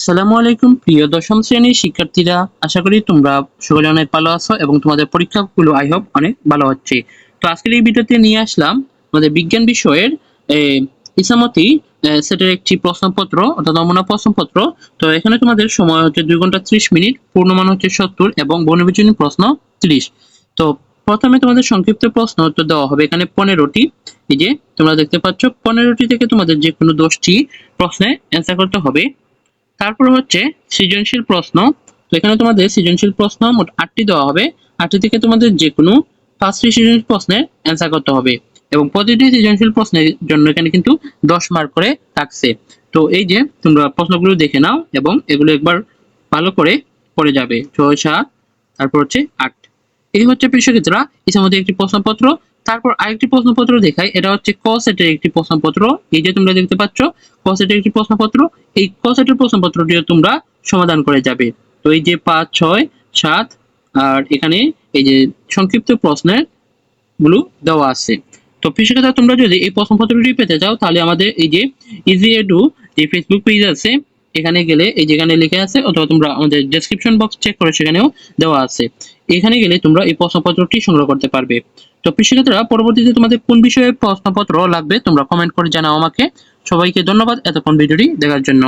আসসালামু আলাইকুম, প্রিয় দশম শ্রেণির শিক্ষার্থীরা। আশা করি তোমরা সকলে অনেক ভালো আছো এবং তোমাদের পরীক্ষাগুলো আই হোপ অনেক ভালো হচ্ছে। তো আজকের এই ভিডিওতে নিয়ে আসলাম আমাদের বিজ্ঞান বিষয়ের ইসামতি সেটের একটি প্রশ্নপত্র অর্থাৎ নমুনা প্রশ্নপত্র। তো এখানে তোমাদের সময় হচ্ছে দুই ঘণ্টা ত্রিশ মিনিট, পূর্ণমান হচ্ছে সত্তর এবং বনবিজনী প্রশ্ন ত্রিশ। তো প্রথমে তোমাদের সংক্ষিপ্ত প্রশ্ন উত্তর দেওয়া হবে এখানে পনেরোটি। এই যে তোমরা দেখতে পাচ্ছ, পনেরোটি থেকে তোমাদের যে কোনো দশটি প্রশ্নে অ্যান্সার করতে হবে। তারপর হচ্ছে সৃজনশীল প্রশ্ন। তো এখানে তোমাদের সৃজনশীল প্রশ্ন মোট আটটি দেওয়া হবে। আটটি থেকে তোমাদের যে কোনো পাঁচটি সৃজনশীল প্রশ্নের অ্যান্সার করতে হবে। এবং প্রতিটি সৃজনশীল প্রশ্নের জন্য এখানে কিন্তু দশ মার্ক করে থাকছে। তো এই যে তোমরা প্রশ্নগুলো দেখে নাও এবং এগুলো একবার ভালো করে পড়ে যাবে। ছয়, সাত, তারপর হচ্ছে আট। এই হচ্ছে কৃষকেরা ইতিমধ্যে একটি প্রশ্নপত্র তারপর আরেকটি প্রশ্নপত্র দেখাই। এটা হচ্ছে ক সেটের একটি প্রশ্নপত্র। এই যে তোমরা দেখতে পাচ্ছ ক সেটের একটি প্রশ্নপত্র। এই ক সেটের প্রশ্নপত্রটিও তোমরা সমাধান করে যাবে। তো এই যে পাঁচ, ছয়, সাত, আর এখানে এই যে সংক্ষিপ্ত প্রশ্নেরগুলো দেওয়া আছে। তো কৃষকেরা তোমরা যদি এই প্রশ্নপত্রটি পেতে চাও, তাহলে আমাদের এই যে ইজি এডু যে ফেসবুক পেজ আছে এখানে গেলে এই যেখানে লিখে আছে, অথবা তোমরা আমাদের ডেসক্রিপশন বক্স চেক করে সেখানেও দেওয়া আছে। এখানে গেলে তোমরা এই প্রশ্নপত্রটি সংগ্রহ করতে পারবে। তো কৃষকেরা পরবর্তীতে তোমাদের কোন বিষয়ে প্রশ্নপত্র লাগবে তোমরা কমেন্ট করে জানাও আমাকে। সবাইকে ধন্যবাদ, এতক্ষণ ভিডিওটি দেখার জন্য।